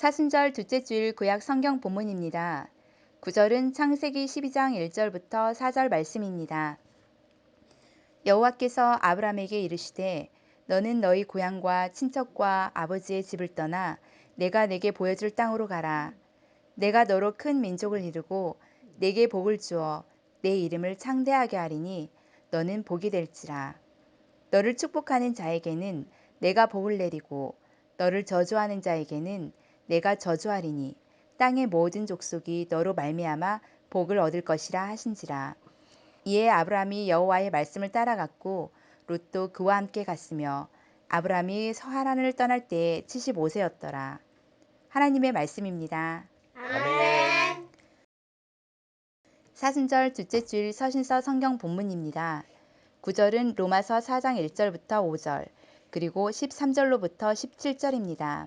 사순절 둘째 주일 구약 성경 본문입니다. 구절은 창세기 12장 1절부터 4절 말씀입니다. 여호와께서 아브라함에게 이르시되 너는 너희 고향과 친척과 아버지의 집을 떠나 내가 내게 보여줄 땅으로 가라. 내가 너로 큰 민족을 이루고 내게 복을 주어 내 이름을 창대하게 하리니 너는 복이 될지라. 너를 축복하는 자에게는 내가 복을 내리고 너를 저주하는 자에게는 내가 저주하리니 땅의 모든 족속이 너로 말미암아 복을 얻을 것이라 하신지라. 이에 아브라함이 여호와의 말씀을 따라갔고 롯도 그와 함께 갔으며 아브라함이 하란을 떠날 때에 75세였더라. 하나님의 말씀입니다. 아멘. 사순절 둘째 주일 서신서 성경 본문입니다. 구절은 로마서 4장 1절부터 5절, 그리고 13절로부터 17절입니다.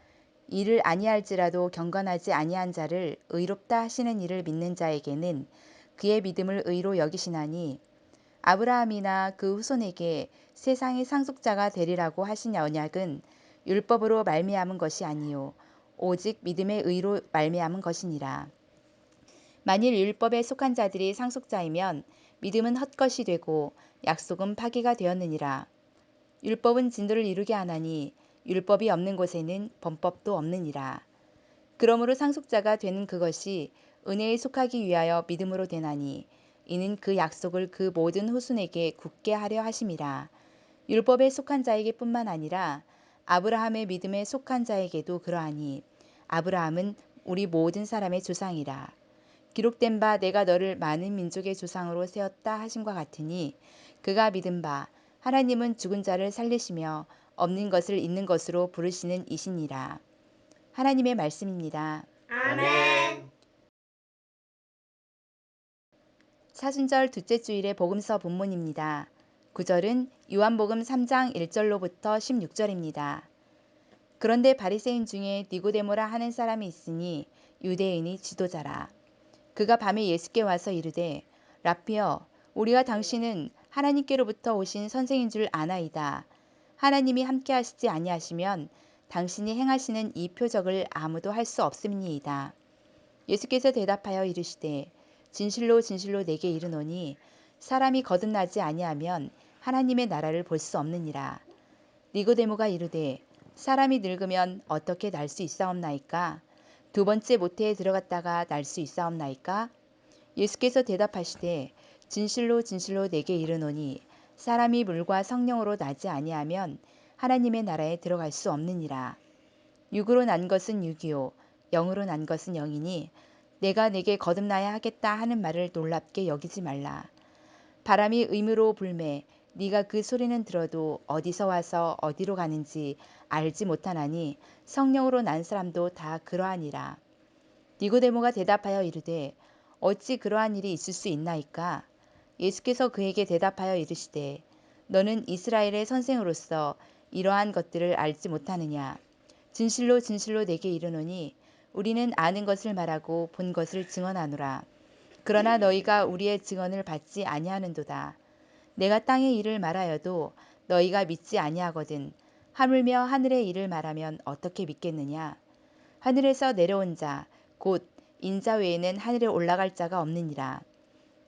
이를 아니할지라도 경건하지 아니한 자를 의롭다 하시는 이를 믿는 자에게는 그의 믿음을 의로 여기시나니 아브라함이나 그 후손에게 세상의 상속자가 되리라고 하신 언약은 율법으로 말미암은 것이 아니요 오직 믿음의 의로 말미암은 것이니라. 만일 율법에 속한 자들이 상속자이면 믿음은 헛것이 되고 약속은 파기가 되었느니라. 율법은 진도를 이루게 하나니 율법이 없는 곳에는 범법도 없느니라. 그러므로 상속자가 되는 그것이 은혜에 속하기 위하여 믿음으로 되나니 이는 그 약속을 그 모든 후손에게 굳게 하려 하심이라. 율법에 속한 자에게 뿐만 아니라 아브라함의 믿음에 속한 자에게도 그러하니 아브라함은 우리 모든 사람의 조상이라. 기록된 바 내가 너를 많은 민족의 조상으로 세웠다 하심과 같으니 그가 믿은 바 하나님은 죽은 자를 살리시며 없는 것을 있는 것으로 부르시는 이시니라. 하나님의 말씀입니다. 아멘. 사순절 둘째 주일의 복음서 본문입니다. 구절은 요한복음 3장 1절로부터 16절입니다. 그런데 바리새인 중에 니고데모라 하는 사람이 있으니 유대인이 지도자라. 그가 밤에 예수께 와서 이르되 라피어 우리가 당신은 하나님께로부터 오신 선생인 줄 아나이다. 하나님이 함께 하시지 아니하시면 당신이 행하시는 이 표적을 아무도 할 수 없음니이다. 예수께서 대답하여 이르시되 진실로 진실로 내게 이르노니 사람이 거듭나지 아니하면 하나님의 나라를 볼 수 없느니라. 니고데모가 이르되 사람이 늙으면 어떻게 날 수 있사옵나이까? 두 번째 모태에 들어갔다가 날 수 있사옵나이까? 예수께서 대답하시되 진실로 진실로 내게 이르노니 사람이 물과 성령으로 나지 아니하면 하나님의 나라에 들어갈 수 없느니라. 육으로 난 것은 육이요 영으로 난 것은 영이니 내가 내게 거듭나야 하겠다 하는 말을 놀랍게 여기지 말라. 바람이 의무로 불매 네가 그 소리는 들어도 어디서 와서 어디로 가는지 알지 못하나니 성령으로 난 사람도 다 그러하니라. 니고데모가 대답하여 이르되 어찌 그러한 일이 있을 수 있나이까? 예수께서 그에게 대답하여 이르시되 너는 이스라엘의 선생으로서 이러한 것들을 알지 못하느냐? 진실로 진실로 내게 이르노니 우리는 아는 것을 말하고 본 것을 증언하노라. 그러나 너희가 우리의 증언을 받지 아니하는도다. 내가 땅의 일을 말하여도 너희가 믿지 아니하거든. 하물며 하늘의 일을 말하면 어떻게 믿겠느냐? 하늘에서 내려온 자, 곧 인자 외에는 하늘에 올라갈 자가 없느니라.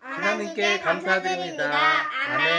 하나님께 감사드립니다. 아멘.